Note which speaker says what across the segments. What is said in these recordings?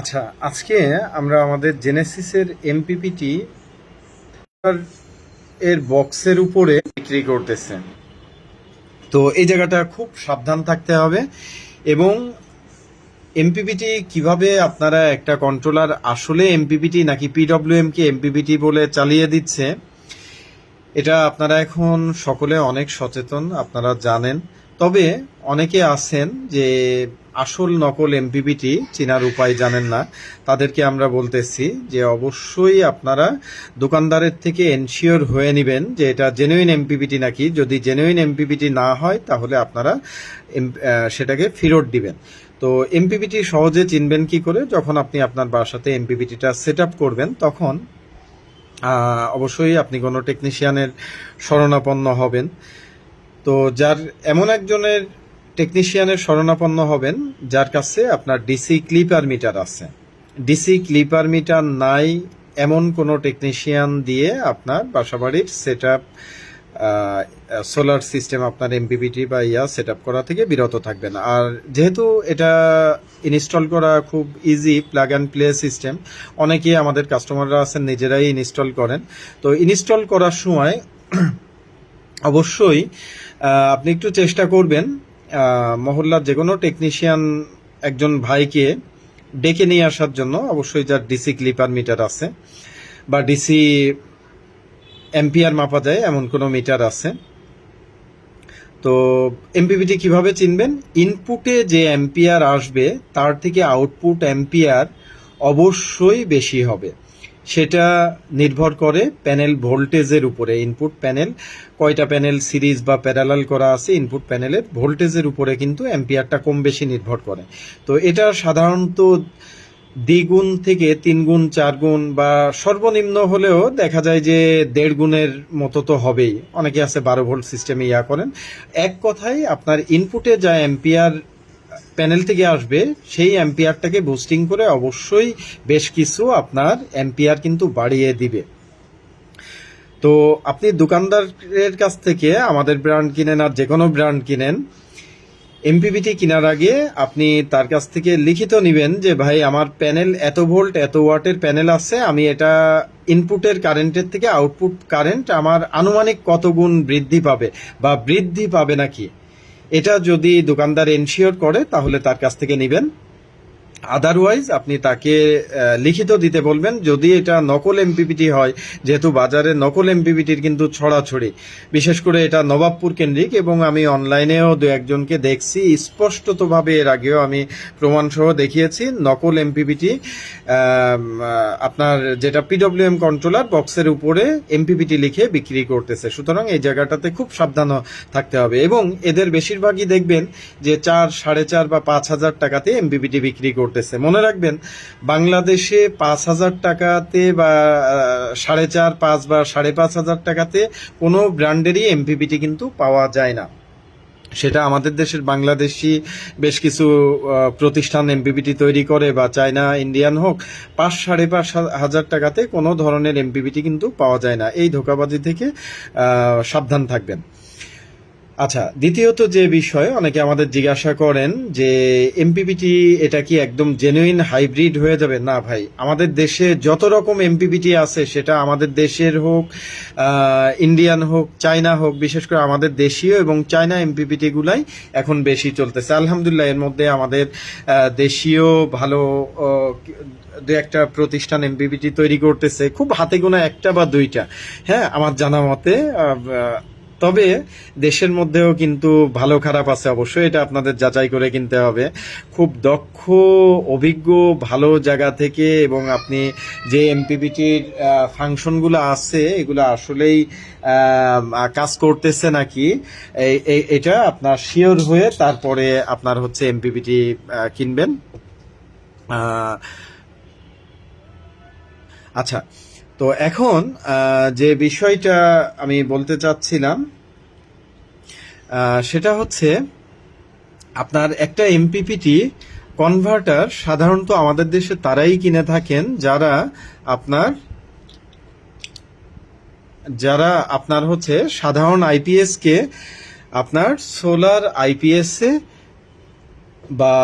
Speaker 1: আচ্ছা আজকে আমরা আমাদের জেনেসিসের এমপিপিটি এর বক্সের উপরে বিক্রি করতেছে। তো এই জায়গাটা খুব সাবধান থাকতে হবে এবং এমপিপিটি কীভাবে আপনারা একটা কন্ট্রোলার আসলে এমপিপিটি নাকি পিডব্লিউএম কে এমপিপিটি বলে চালিয়ে দিচ্ছে, এটা আপনারা এখন সকলে অনেক সচেতন, আপনারা জানেন। তবে অনেকে আছেন যে আসল নকল এমপিপিটি চেনার উপায় জানেন না। তাদেরকে আমরা বলতেছি যে অবশ্যই আপনারা দোকানদারের থেকে এনশিওর হয়ে নেবেন যে এটা জেনুইন এমপিপিটি নাকি। যদি জেনুইন এমপিপিটি না হয়, তাহলে আপনারা সেটাকে ফেরত দিবেন। তো এমপিপিটি সহজে চিনবেন কি করে? যখন আপনি আপনার বাসাতে এমপিপিটিটা সেট আপ করবেন, তখন অবশ্যই আপনি কোনো টেকনিশিয়ানের শরণাপন্ন হবেন। তো যার, এমন একজনের টেকনিশিয়ানের শরণাপন্ন হবেন, যার কাছে আপনার ডিসি ক্লিপার মিটার আছে। ডিসি ক্লিপার মিটার নাই এমন কোনো টেকনিশিয়ান দিয়ে আপনার বাসাবাড়ির সেট আপ সোলার সিস্টেম আপনার এমপিপিটি বা ইয়া সেট আপ করা থেকে বিরত থাকবেন। আর যেহেতু এটা ইনস্টল করা খুব easy plug and play system অনেকেই আমাদের কাস্টমাররা আছেন, নিজেরাই ইনস্টল করেন। তো ইনস্টল করার সময় অবশ্যই আপনি একটু চেষ্টা করবেন মহল্লার যে কোনো টেকনিশিয়ান একজন ভাইকে ডেকে নিয়ে আসার জন্য অবশ্যই যার ডিসি ক্লিপার মিটার আছে বা ডিসি এম্পিয়ার মাপা যায়, এমন কোনো মিটার আছে। তো এমপিপিটি কীভাবে চিনবেন? ইনপুটে যে অ্যাম্পিয়ার আসবে, তার থেকে আউটপুট অ্যাম্পিয়ার অবশ্যই বেশি হবে। সেটা নির্ভর করে প্যানেল ভোল্টেজের উপরে ইনপুট প্যানেল কয়টা প্যানেল সিরিজ বা প্যারালাল করা আছে ইনপুট প্যানেলের ভোল্টেজের উপরে কিন্তু অ্যাম্পিয়ারটা কম বেশি নির্ভর করে। তো এটা সাধারণত দ্বিগুণ থেকে তিন গুণ চার গুণ বা সর্বনিম্ন হলেও দেখা যায় যে দেড় গুণের মতো তো হবেই। অনেকে আছে বারো ভোল্ট সিস্টেমে ইয়া করেন। এক কথায় আপনার ইনপুটে যা অ্যাম্পিয়ার প্যানেল থেকে আসবে, সেই অ্যাম্পিয়ারটাকে বুস্টিং করে অবশ্যই বেশ কিছু আপনার অ্যাম্পিয়ার কিন্তু বাড়িয়ে দিবে। তো আপনি দোকানদারের কাছ থেকে আমাদের ব্র্যান্ড কিনেন আর যে কোনো ব্র্যান্ড কিনেন এমপিপিটি কেনার আগে আপনি তার কাছ থেকে লিখিত নেবেন যে, ভাই, আমার প্যানেল এত ভোল্ট, এত ওয়াটের প্যানেল আছে, আমি এটা ইনপুটের কারেন্টের থেকে আউটপুট কারেন্ট আমার আনুমানিক কত গুণ বৃদ্ধি পাবে বা বৃদ্ধি পাবে নাকি? এটা যদি দোকানদার এনশিওর করে তাহলে তার কাছ থেকে নেবেন। আদারওয়াইজ আপনি তাকে লিখিত দিতে বলবেন। যদি এটা নকল এমপিপিটি হয়, যেহেতু বাজারে নকল এমপিপিটির কিন্তু ছড়াছড়ি। বিশেষ করে এটা নবাবপুর কেন্দ্রিক এবং আমি অনলাইনেও দু একজনকে দেখছি। স্পষ্টতভাবে এর আগেও আমি প্রমাণসহ দেখিয়েছি, নকল এমপিপিটি আপনার যেটা পিডব্লিউএম কন্ট্রোলার বক্সের উপরে এমপিপিটি লিখে বিক্রি করতেছে। সুতরাং এই জায়গাটাতে খুব সাবধান থাকতে হবে। এবং এদের বেশিরভাগই দেখবেন যে চার, সাড়ে চার বা পাঁচ হাজার টাকাতে এমপিপিটি বিক্রি করতেছে মনে রাখবেন, বাংলাদেশে পাঁচ হাজার টাকাতে বা সাড়ে চার, পাঁচ বা সাড়ে পাঁচ হাজার টাকাতে কোনো ব্র্যান্ডেরই এমপিপিটি কিন্তু পাওয়া যায় না। সেটা আমাদের দেশের বাংলাদেশি বেশ কিছু প্রতিষ্ঠান এমপিপিটি তৈরি করে বা চায়না, ইন্ডিয়ান হোক, পাঁচ সাড়ে পাঁচ হাজার টাকাতে কোনো ধরনের এমপিপিটি কিন্তু পাওয়া যায় না। এই ধোকাবাজি থেকে সাবধান থাকবেন। আচ্ছা দ্বিতীয়ত যে বিষয়, অনেকে আমাদের জিজ্ঞাসা করেন যে এমপিপিটি এটা কি একদম জেনুইন হাইব্রিড হয়ে যাবে? না ভাই, আমাদের দেশে যত রকম এমপিপিটি আছে, সেটা আমাদের দেশের হোক ইন্ডিয়ান হোক চায়না হোক, বিশেষ করে আমাদের দেশীয় এবং চায়না এমপিপিটি গুলাই এখন বেশি চলতেছে। আলহামদুলিল্লাহ, এর মধ্যে আমাদের দেশীয় ভালো দু একটা প্রতিষ্ঠান এমপিপিটি তৈরি করতেছে। খুব হাতে গোনা একটা বা দুইটা। হ্যাঁ আমার জানা মতে তবে দেশের মধ্যেও কিন্তু ভালো খারাপ আছে অবশ্যই, এটা আপনাদের যাচাই করে কিনতে হবে। খুব দক্ষ, অভিজ্ঞ, ভালো জায়গা থেকে এবং আপনি যে এমপিবিটির ফাংশনগুলো আছে, এগুলো আসলেই কাজ করতেছে নাকি এটা আপনার শিওর হয়ে তারপরে আপনার হচ্ছে এমপিবিটি কিনবেন। আচ্ছা তো এখন যে বিষয়টা আমি বলতে চাচ্ছিলাম সেটা হচ্ছে আপনার একটা এমপিপিটি কনভার্টার সাধারণত আমাদের দেশে তারাই কিনে থাকেন যারা আপনার যারা আপনার হচ্ছে সাধারণ আইপিএস কে আপনার সোলার আইপিএস বা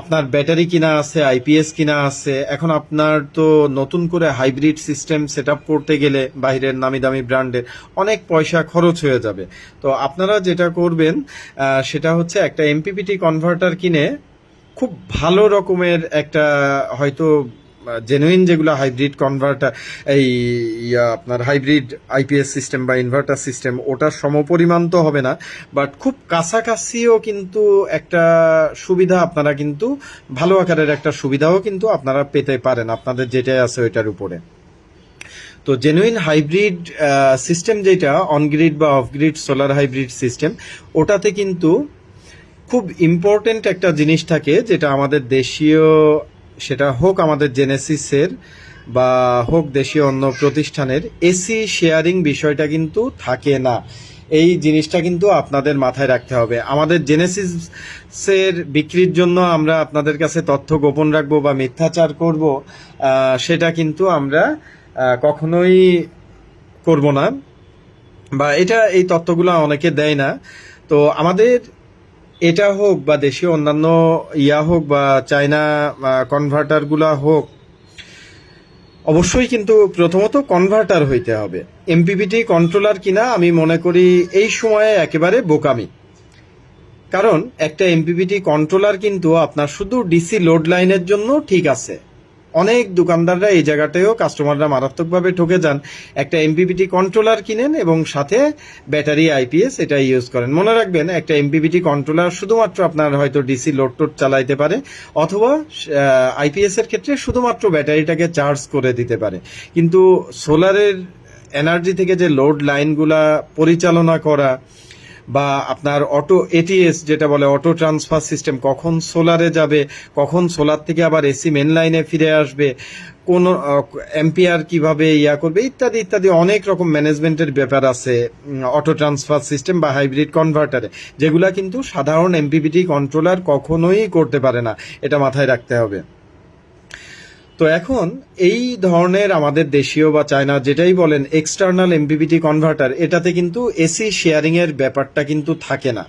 Speaker 1: আপনার ব্যাটারি কিনা আছে আইপিএস কিনা আছে, এখন আপনার তো নতুন করে হাইব্রিড সিস্টেম সেট করতে গেলে বাইরের নামি দামি ব্র্যান্ডের অনেক পয়সা খরচ হয়ে যাবে। তো আপনারা যেটা করবেন সেটা হচ্ছে একটা এমপিপিটি কনভার্টার কিনে খুব ভালো রকমের একটা হয়তো জেনুইন যেগুলো হাইব্রিড কনভার্টার এই আপনার হাইব্রিড আইপিএস সিস্টেম বা ইনভার্টার সিস্টেম ওটার সমপরিমাণ তো হবে না বাট খুব কাছাকাছিও কিন্তু একটা সুবিধা আপনারা কিন্তু, ভালো আকারের একটা সুবিধাও কিন্তু আপনারা পেতে পারেন, আপনাদের যেটাই আছে ওইটার উপরে। তো জেনুইন হাইব্রিড সিস্টেম যেটা অনগ্রিড বা off grid solar hybrid system ওটাতে কিন্তু খুব ইম্পর্টেন্ট একটা জিনিস থাকে, যেটা আমাদের দেশীয় সেটা হোক আমাদের জেনেসিসের বা হোক দেশীয় অন্য প্রতিষ্ঠানের এসি শেয়ারিং বিষয়টা কিন্তু থাকে না। এই জিনিসটা কিন্তু আপনাদের মাথায় রাখতে হবে। আমাদের জেনেসিসের বিক্রির জন্য আমরা আপনাদের কাছে তথ্য গোপন রাখব বা মিথ্যাচার করব সেটা কিন্তু আমরা কখনোই করব না। বা এটা এই তথ্যগুলো অনেকে দেয় না। তো আমাদের এটা হোক বা দেশীয় অন্যান্য ইয়া হোক বা চায়না কনভার্টারগুলা হোক, অবশ্যই কিন্তু প্রথমত কনভার্টার হইতে হবে। এমপিপিটি কন্ট্রোলার কিনা আমি মনে করি এই সময়ে একেবারে বোকামি। কারণ একটা এমপিপিটি কন্ট্রোলার কিন্তু আপনার শুধু ডিসি লোড লাইনের জন্য ঠিক আছে। অনেক দোকানদাররা এই জায়গাটায়ও কাস্টমাররা মারাত্মকভাবে ঠকে যান। একটা এমপিপিটি কন্ট্রোলার কিনেন এবং সাথে ব্যাটারি আইপিএস এটা ইউজ করেন। মনে রাখবেন, একটা এমপিপিটি কন্ট্রোলার শুধুমাত্র আপনার হয়তো ডিসি লোড টোড চালাইতে পারে, অথবা আইপিএস এর ক্ষেত্রে শুধুমাত্র ব্যাটারিটাকে চার্জ করে দিতে পারে। কিন্তু সোলারের এনার্জি থেকে যে লোড লাইনগুলা পরিচালনা করা বা আপনার অটো এটিএস যেটা বলে অটো ট্রান্সফার সিস্টেম, কখন সোলারে যাবে, কখন সোলার থেকে আবার এসি মেন লাইনে ফিরে আসবে, কোন এম্পিয়ার কীভাবে ইয়া করবে, ইত্যাদি ইত্যাদি অনেক রকম ম্যানেজমেন্টের ব্যাপার আছে অটো ট্রান্সফার সিস্টেম বা হাইব্রিড কনভার্টারে যেগুলা কিন্তু সাধারণ এমপিপিটি কন্ট্রোলার কখনোই করতে পারে না, এটা মাথায় রাখতে হবে। তো এখন এই ধরনের আমাদের দেশীয় বা চায়না যেটাই বলেন এক্সটার্নাল এমপিপিটি কনভার্টার এটাতে কিন্তু এসি শেয়ারিং এর ব্যাপারটা কিন্তু থাকে না।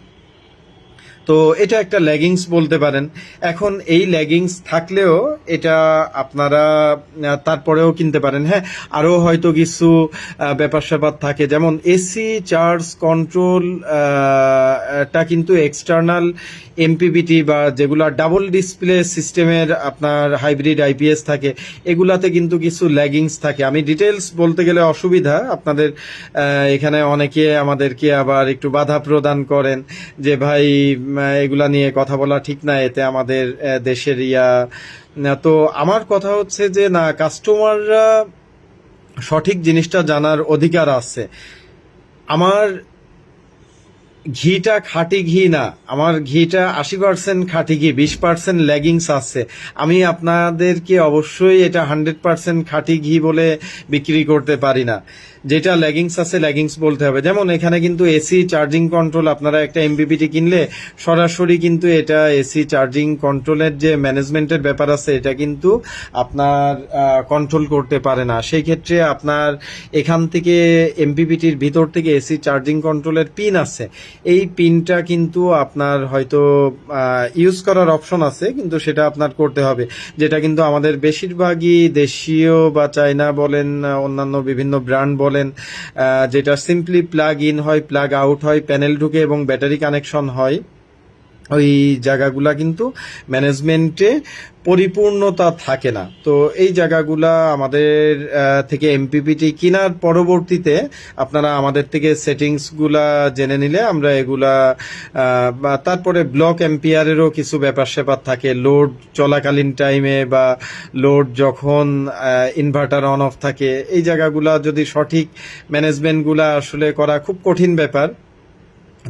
Speaker 1: তো এটা একটা লেগিংস বলতে পারেন। এখন এই লেগিংস থাকলেও এটা আপনারা তারপরেও কিনতে পারেন। হ্যাঁ আরও হয়তো কিছু ব্যাপার স্যাপার থাকে। যেমন এসি চার্জ কন্ট্রোল টা কিন্তু এক্সটার্নাল এমপিবিটি বা যেগুলা ডাবল ডিসপ্লে সিস্টেমের আপনার হাইব্রিড আইপিএস থাকে, এগুলাতে কিন্তু কিছু ল্যাগিংস থাকে। আমি ডিটেলস বলতে গেলে অসুবিধা, আপনাদের এখানে অনেকে আমাদেরকে আবার একটু বাধা প্রদান করেন যে, ভাই এগুলা নিয়ে কথা বলা ঠিক না, এতে আমাদের দেশের ইয়া। তো আমার কথা হচ্ছে যে, না কাস্টমাররা সঠিক জিনিসটা জানার অধিকার আছে। আমার ঘিটা খাঁটি ঘি না, আমার ঘিটা আশি পার্সেন্ট খাঁটি ঘি, বিশ পার্সেন্ট ল্যাগিংস আছে। আমি আপনাদেরকে অবশ্যই এটা হান্ড্রেড পার্সেন্ট খাঁটি ঘি বলে বিক্রি করতে পারি না। যেটা ল্যাগিংস আছে ল্যাগিংস বলতে হবে। যেমন এখানে কিন্তু এসি চার্জিং কন্ট্রোল আপনারা একটা এমবিপিটি কিনলে সরাসরি কিন্তু এটা এসি চার্জিং কন্ট্রোলের যে ম্যানেজমেন্টের ব্যাপার আছে, এটা কিন্তু আপনার কন্ট্রোল করতে পারে না। সেই ক্ষেত্রে আপনার এখান থেকে এমপিপিটির ভিতর থেকে এসি চার্জিং কন্ট্রোলের পিন আছে। এই পিনটা কিন্তু আপনার হয়তো ইউজ করার অপশন আছে, কিন্তু সেটা আপনার করতে হবে। যেটা কিন্তু আমাদের বেশিরভাগই দেশীয় বা চাইনা বলেন, অন্যান্য বিভিন্ন ব্র্যান্ড বলেন আহ, যেটা সিম্পলি প্লাগ ইন হয় প্লাগ আউট হয় প্যানেল ঢুকে এবং ব্যাটারি কানেকশন হয়। ওই জায়গাগুলা কিন্তু ম্যানেজমেন্টে পরিপূর্ণতা থাকে না। তো এই জায়গাগুলা আমাদের থেকে এমপিপিটি কেনার পরবর্তীতে আপনারা আমাদের থেকে সেটিংসগুলা জেনে নিলে আমরা এগুলা তারপরে ব্লক এম্পিয়ারেরও কিছু ব্যাপার স্যাপার থাকে। লোড চলাকালীন টাইমে বা লোড যখন ইনভার্টার অন অফ থাকে, এই জায়গাগুলা যদি সঠিক ম্যানেজমেন্টগুলা আসলে করা খুব কঠিন ব্যাপার।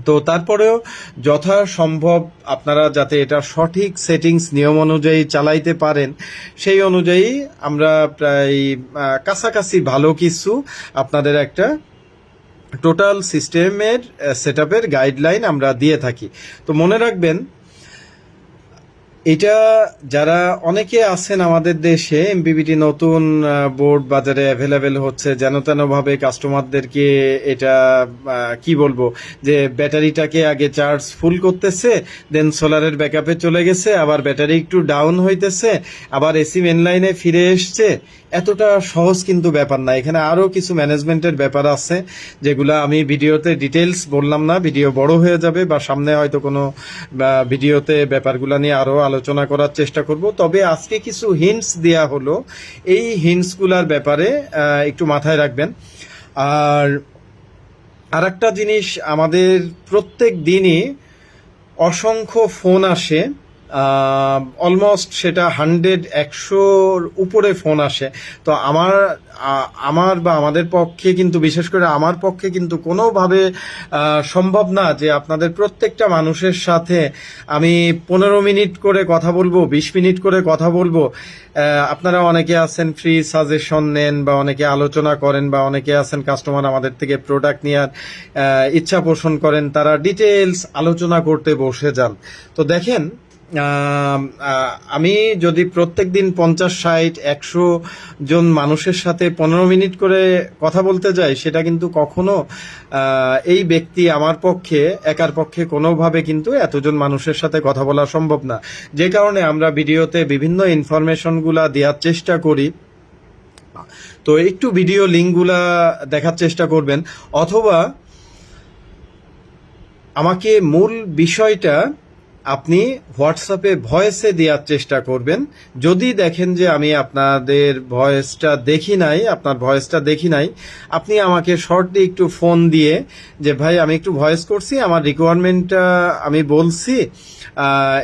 Speaker 1: তো তারপরেও যথাসম্ভব আপনারা যাতে এটা সঠিক সেটিংস নিয়ম অনুযায়ী চালাইতে পারেন, সেই অনুযায়ী আমরা প্রায় কাছাকাছি ভালো কিছু আপনাদের একটা টোটাল সিস্টেমের সেট গাইডলাইন আমরা দিয়ে থাকি। তো মনে রাখবেন এটা যারা অনেকে আছেন আমাদের দেশে এমপিবিটি নতুন বোর্ড বাজারে অ্যাভেলেবেল হচ্ছে, যেন তেন ভাবে কাস্টমারদেরকে এটা কি বলব, যে ব্যাটারিটাকে আগে চার্জ ফুল করতেছে দেন সোলারের ব্যাকআপে চলে গেছে, আবার ব্যাটারি একটু ডাউন হইতেছে, আবার এসি মেন লাইনে ফিরে এসছে। এতটা সহজ কিন্তু ব্যাপার না। এখানে আরও কিছু ম্যানেজমেন্টের ব্যাপার আছে, যেগুলো আমি ভিডিওতে ডিটেলস বললাম না, ভিডিও বড় হয়ে যাবে, বা সামনে হয়তো কোনো ভিডিওতে ব্যাপারগুলো নিয়ে আরও আলোচনা করার চেষ্টা করব। তবে আজকে কিছু হিন্টস দেয়া হলো। এই হিন্টসগুলার ব্যাপারে একটু মাথায় রাখবেন। আর আরেকটা জিনিস, আমাদের প্রত্যেক দিনই অসংখ্য ফোন আসে। অলমোস্ট সেটা হান্ড্রেড একশোর উপরে ফোন আসে। তো আমার আমার বা আমাদের পক্ষে কিন্তু, বিশেষ করে আমার পক্ষে কিন্তু কোনোভাবে সম্ভব না যে আপনাদের প্রত্যেকটা মানুষের সাথে আমি পনেরো মিনিট করে কথা বলব, বিশ মিনিট করে কথা বলব। আপনারা অনেকে আছেন ফ্রি সাজেশন নেন বা অনেকে আলোচনা করেন বা অনেকে আছেন কাস্টমার আমাদের থেকে প্রোডাক্ট নেওয়ার ইচ্ছা পোষণ করেন, তারা ডিটেলস আলোচনা করতে বসে যান। তো দেখেন আম, যদি প্রত্যেক দিন পঞ্চাশ ষাট একশো জন মানুষের সাথে পনেরো মিনিট করে কথা বলতে যাই সেটা কিন্তু কখনো এই ব্যক্তি আমার পক্ষে একার পক্ষে কোনোভাবে কিন্তু এতজন মানুষের সাথে কথা বলা সম্ভব না। যে কারণে আমরা ভিডিওতে বিভিন্ন ইনফরমেশনগুলা দেওয়ার চেষ্টা করি। তো একটু ভিডিও লিঙ্কগুলা দেখার চেষ্টা করবেন। অথবা আমাকে মূল বিষয়টা আপনি হোয়াটসঅ্যাপে ভয়েসে দেওয়ার চেষ্টা করবেন। যদি দেখেন যে আমি আপনাদের ভয়েসটা দেখি নাই, আপনার ভয়েসটা দেখি নাই, আপনি আমাকে শর্টলি একটু ফোন দিয়ে যে, ভাই, আমি একটু ভয়েস করছি, আমার রিকোয়ারমেন্টটা আমি বলছি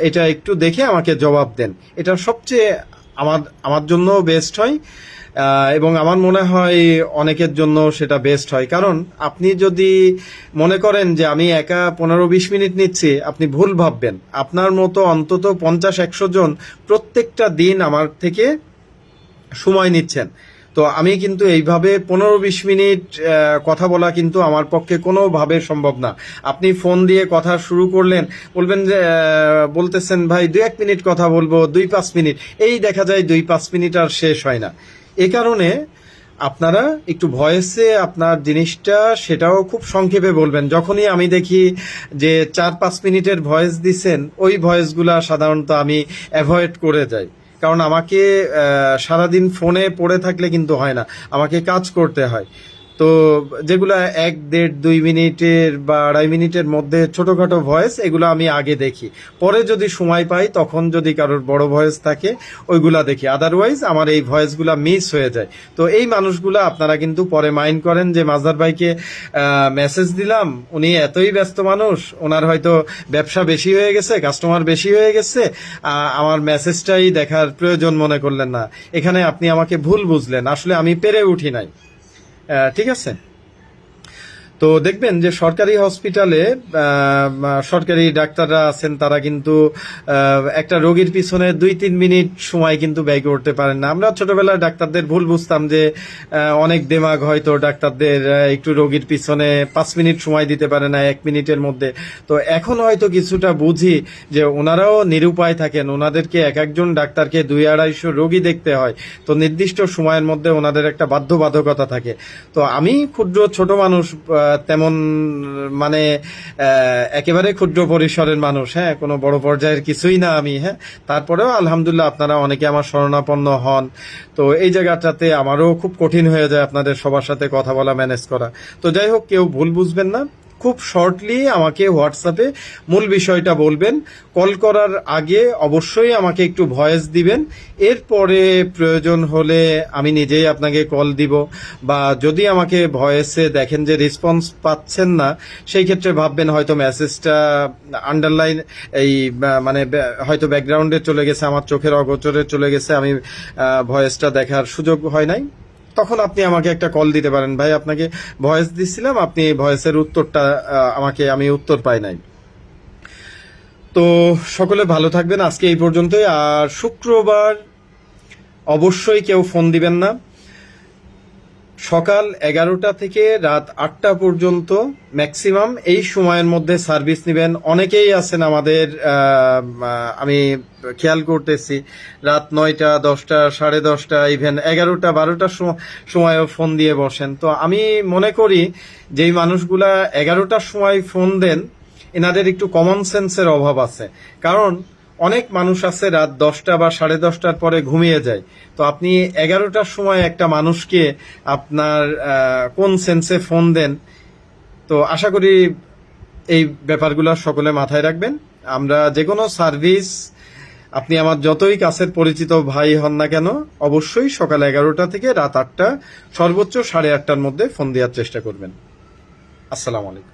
Speaker 1: এটা একটু দেখে আমাকে জবাব দেন। এটা সবচেয়ে আমার আমার জন্য বেস্ট হয়। এবং আমার মনে হয় অনেকের জন্য সেটা বেস্ট হয়। কারণ আপনি যদি মনে করেন যে আমি একা পনেরো বিশ মিনিট নিচ্ছি, আপনি ভুল ভাববেন। আপনার মতো অন্তত পঞ্চাশ একশো জন প্রত্যেকটা দিন আমার থেকে সময় নিচ্ছেন। তো আমি কিন্তু এইভাবে পনেরো বিশ মিনিট কথা বলা কিন্তু আমার পক্ষে কোনোভাবে সম্ভব না। আপনি ফোন দিয়ে কথা শুরু করলেন, বলবেন যে বলতেছেন, ভাই, দুই এক মিনিট কথা বলব, দুই পাঁচ মিনিট। এই দেখা যায় দুই পাঁচ মিনিট আর শেষ হয় না। এ কারণে আপনারা একটু ভয়েসে আপনার জিনিসটা সেটাও খুব সংক্ষেপে বলবেন। যখনই আমি দেখি যে চার পাঁচ মিনিটের ভয়েস দিচ্ছেন ওই ভয়েসগুলা সাধারণত আমি অ্যাভয়েড করে যাই। কারণ আমাকে সারাদিন ফোনে পড়ে থাকলে কিন্তু হয় না। আমাকে কাজ করতে হয়। তো যেগুলো এক, দেড়, দুই মিনিটের বা আড়াই মিনিটের মধ্যে ছোটোখাটো ভয়েস এগুলো আমি আগে দেখি। পরে যদি সময় পাই, তখন যদি কারোর বড় ভয়েস থাকে, ওইগুলা দেখি। আদারওয়াইজ আমার এই ভয়েসগুলা মিস হয়ে যায়। তো এই মানুষগুলা, আপনারা কিন্তু পরে মাইন্ড করেন যে মাজার ভাইকে মেসেজ দিলাম, উনি এতই ব্যস্ত মানুষ, ওনার হয়তো ব্যবসা বেশি হয়ে গেছে কাস্টমার বেশি হয়ে গেছে আমার মেসেজটাই দেখার প্রয়োজন মনে করলেন না। এখানে আপনি আমাকে ভুল বুঝলেন। আসলে আমি পেরে উঠি নাই। ঠিক আছে। তো দেখবেন যে সরকারি হসপিটালে সরকারি ডাক্তাররা আছেন, তারা কিন্তু একটা রোগীর পিছনে দুই তিন মিনিট সময় কিন্তু ব্যয় করতে পারেন না। আমরা ছোটবেলায় ডাক্তারদের ভুল বুঝতাম যে অনেক দেমাগ হয়তো ডাক্তারদের একটু রোগীর পিছনে পাঁচ মিনিট সময় দিতে পারে না, এক মিনিটের মধ্যে। তো এখন হয়তো কিছুটা বুঝি যে ওনারাও নিরুপায় থাকেন, ওনাদেরকে এক একজন ডাক্তারকে দুই আড়াইশো রোগী দেখতে হয়। তো নির্দিষ্ট সময়ের মধ্যে ওনাদের একটা বাধ্যবাধকতা থাকে। তো আমি ক্ষুদ্র ছোট মানুষ তেমন মানে একেবারে ক্ষুদ্র পরিসরের মানুষ হ্যাঁ? কোনো বড় পর্যায়ের কিছুই না আমি হ্যাঁ? তারপরেও আলহামদুলিল্লাহ আপনারা অনেকে আমার শরণাপন্ন হন। তো এই জায়গাটাতে আমারও খুব কঠিন হয়ে যায় আপনাদের সবার সাথে কথা বলা ম্যানেজ করা। তো যাই হোক, কেউ ভুল বুঝবেন না। খুব শর্টলি আমাকে হোয়াটসঅ্যাপে মূল বিষয়টা বলবেন। কল করার আগে অবশ্যই আমাকে একটু ভয়েস দিবেন। এরপরে প্রয়োজন হলে আমি নিজেই আপনাকে কল দিব বা যদি আমাকে ভয়েসে দেখেন যে রেসপন্স পাচ্ছেন না, সেই ক্ষেত্রে ভাববেন হয়তো মেসেজটা আন্ডারলাইন এই মানে হয়তো ব্যাকগ্রাউন্ডে চলে গেছে, আমার চোখের অগোচরে চলে গেছে, আমি ভয়েসটা দেখার সুযোগ হয় নাই। তখন আপনি আমাকে একটা কল দিতে পারেন। ভাই, আপনাকে ভয়েস দিছিলাম, আপনি ভয়েসের উত্তরটা আমাকে, আমি উত্তর পাই নাই। তো সকলে ভালো থাকবেন, আজকে এই পর্যন্তই। আর শুক্রবার অবশ্যই কেউ ফোন দিবেন না। সকাল এগারোটা থেকে রাত আটটা পর্যন্ত ম্যাক্সিমাম এই সময়ের মধ্যে সার্ভিস নেবেন। অনেকেই আছেন আমাদের আমি খেয়াল করতেছি, রাত নয়টা, দশটা, সাড়ে দশটা ইভেন এগারোটা, বারোটার সময়ও ফোন দিয়ে বসেন। তো আমি মনে করি যেই মানুষগুলা এগারোটার সময় ফোন দেন, এনাদের একটু কমন সেন্সের অভাব আছে। কারণ অনেক মানুষ আছে রাত দশটা বা সাড়ে দশটার পরে ঘুমিয়ে যায়। তো আপনি এগারোটার সময় একটা মানুষকে আপনার কোন সেন্সে ফোন দেন, তো আশা করি এই ব্যাপারগুলো সকলে মাথায় রাখবেন। আমরা যে কোনো সার্ভিস, আপনি আমার যতই কাছের পরিচিত ভাই হন না কেন, অবশ্যই সকাল এগারোটা থেকে রাত আটটা, সর্বোচ্চ সাড়ে আটটার মধ্যে ফোন দেওয়ার চেষ্টা করবেন। আসসালামু আলাইকুম।